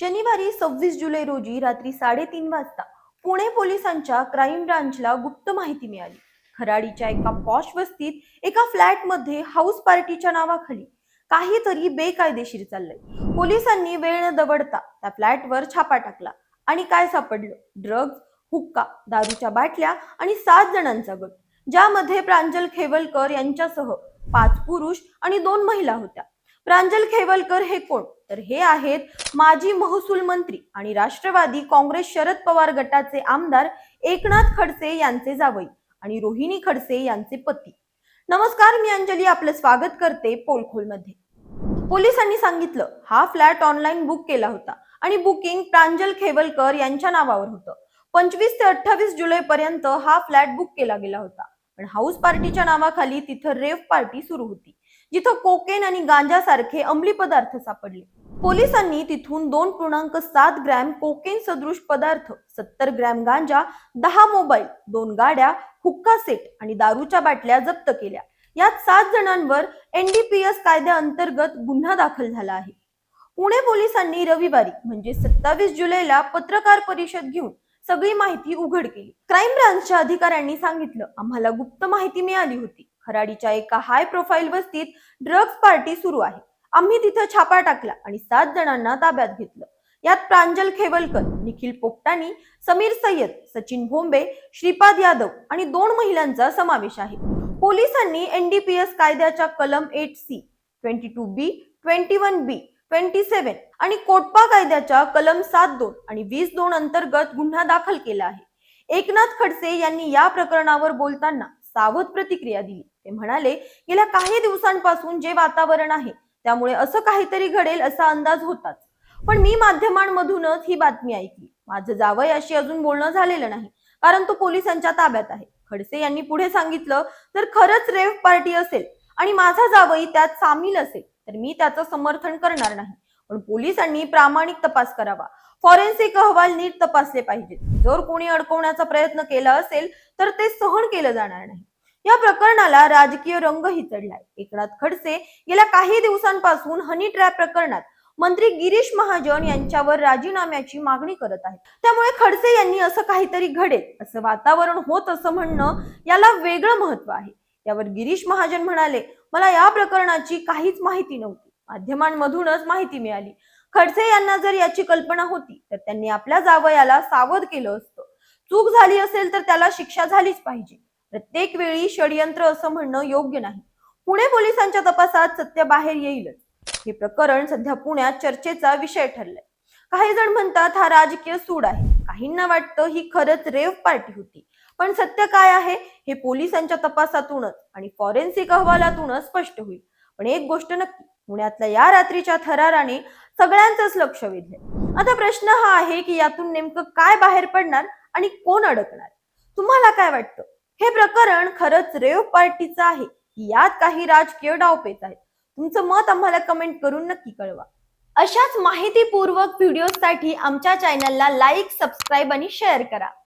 शनिवारी सव्वीस जुलै रोजी रात्री साडेतीन वाजता पुणे पोलिसांच्या क्राईम ब्रांचला गुप्त माहिती मिळाली. खराडीच्या एका पॉश वस्तीत एका फ्लॅटमध्ये हाऊस पार्टीच्या नावाखाली काहीतरी बेकायदेशीर चाललंय. पोलिसांनी वेळ न दवडता त्या फ्लॅटवर छापा टाकला आणि काय सापडलं? ड्रग्ज हुक्का दारूच्या बाटल्या आणि सात जणांचा गट ज्यामध्ये प्रांजल खेवलकर यांच्यासह पाच पुरुष आणि दोन महिला होत्या. प्रांजल खेवलकर हे कोण? तर हे आहेत माजी महसूल मंत्री आणि राष्ट्रवादी काँग्रेस शरद पवार गटाचे आमदार एकनाथ खडसे यांचे जावई आणि रोहिणी खडसे यांचे पती. नमस्कार मी अंजली आपलं स्वागत करते पोलखोलमध्ये. पोलिसांनी सांगितलं हा फ्लॅट ऑनलाईन बुक केला होता आणि बुकिंग प्रांजल खेवलकर यांच्या नावावर होतं. पंचवीस ते अठ्ठावीस जुलै पर्यंत हा फ्लॅट बुक केला गेला होता. पण हाऊस पार्टीच्या नावाखाली तिथं रेव पार्टी सुरू होती जिथं कोकेन आणि गांजा सारखे अंमली पदार्थ सापडले. पोलिसांनी तिथून दोन पूर्णांक सात ग्रॅम कोकेन सदृश पदार्थ सत्तर ग्रॅम गांजा दहा मोबाईल दोन गाड्या हुक्का सेट आणि दारूच्या बाटल्या जप्त केल्या. यात सात जणांवर एनडीपीएस कायद्याअंतर्गत गुन्हा दाखल झाला आहे. पुणे पोलिसांनी रविवारी म्हणजे सत्तावीस जुलैला पत्रकार परिषद घेऊन सगळी माहिती उघड केली. क्राईम ब्रांचच्या अधिकाऱ्यांनी सांगितलं आम्हाला गुप्त माहिती मिळाली होती. खराडीच्या एका हाय प्रोफाईल वस्तीत ड्रग्ज पार्टी सुरू आहे. आम्ही तिथं छापा टाकला आणि सात जणांना ताब्यात घेतलं. यात प्रांजल खेवलकर निखिल पोपटानी समीर सय्यद सचिन भोंबे श्रीपाद यादव आणि दोन महिलांचा समावेश आहे. पोलिसांनी एनडीपीएस कायद्याच्या कलम eight C twenty two B twenty one B twenty seven आणि कोटपा कायद्याच्या कलम सात दोन आणि वीस दोन अंतर्गत गुन्हा दाखल केला आहे. एकनाथ खडसे यांनी या प्रकरणावर बोलताना सावध प्रतिक्रिया दिली. ते म्हणाले गेल्या काही दिवसांपासून जे वातावरण आहे त्यामुळे असं काहीतरी घडेल असा अंदाज होताच. पण मी माध्यमांमधूनच ही बातमी ऐकली. माझं जावयाशी अजून बोलणं झालेलं नाही. कारण तो पोलिसांच्या ताब्यात आहे. खडसे यांनी पुढे सांगितलं तर खरंच रेव पार्टी असेल आणि माझा जावई त्यात सामील असेल तर मी त्याचं समर्थन करणार नाही. पण पोलिसांनी प्रामाणिक तपास करावा. फॉरेन्सिक अहवाल नीट तपासले पाहिजेत. जर कोणी अडकवण्याचा प्रयत्न केला असेल तर ते सहन केलं जाणार नाही. या प्रकरणाला राजकीय रंग चढलाय एकनाथ खडसे गेल्या काही दिवसांपासून हनी ट्रॅप प्रकरणात मंत्री गिरीश महाजन यांच्यावर राजीनाम्याची मागणी करत आहेत. त्यामुळे खडसे यांनी असं काहीतरी घडेल असं वातावरण होत असं म्हणणं याला वेगळं महत्त्व आहे. यावर गिरीश महाजन म्हणाले मला या प्रकरणाची काहीच माहिती नव्हती. माध्यमांमधूनच माहिती मिळाली. खडसे यांना जर याची कल्पना होती तर त्यांनी आपल्या जावयाला सावध केलं असतं. चूक झाली असेल तर त्याला शिक्षा झालीच पाहिजे. प्रत्येक वेळी षडयंत्र असं म्हणणं योग्य नाही. पुणे पोलिसांच्या तपासात सत्य बाहेर येईलच. हे प्रकरण सध्या पुण्यात चर्चेचा विषय ठरलाय. काही जण म्हणतात हा राजकीय सूड आहे. काहींना वाटतं ही खरंच रेव पार्टी होती. पण सत्य काय आहे हे पोलिसांच्या तपासातूनच आणि फॉरेन्सिक अहवालातूनच स्पष्ट होईल. पण एक गोष्ट नक्की पुण्यातल्या या रात्रीच्या थराराने सगळ्यांचंच लक्ष वेधलंय. आता प्रश्न हा आहे की यातून नेमकं काय बाहेर पडणार आणि कोण अडकणार? तुम्हाला काय वाटतं? प्रकरण खरंच रेव पार्टीचं आहे. यात काही राजकीय डावपेच आहेत. तुमचं मत आम्हाला कमेंट करून नक्की कळवा. अशाच माहितीपूर्वक व्हिडिओसाठी आमच्या चॅनलला लाईक सबस्क्राईब आणि शेअर करा.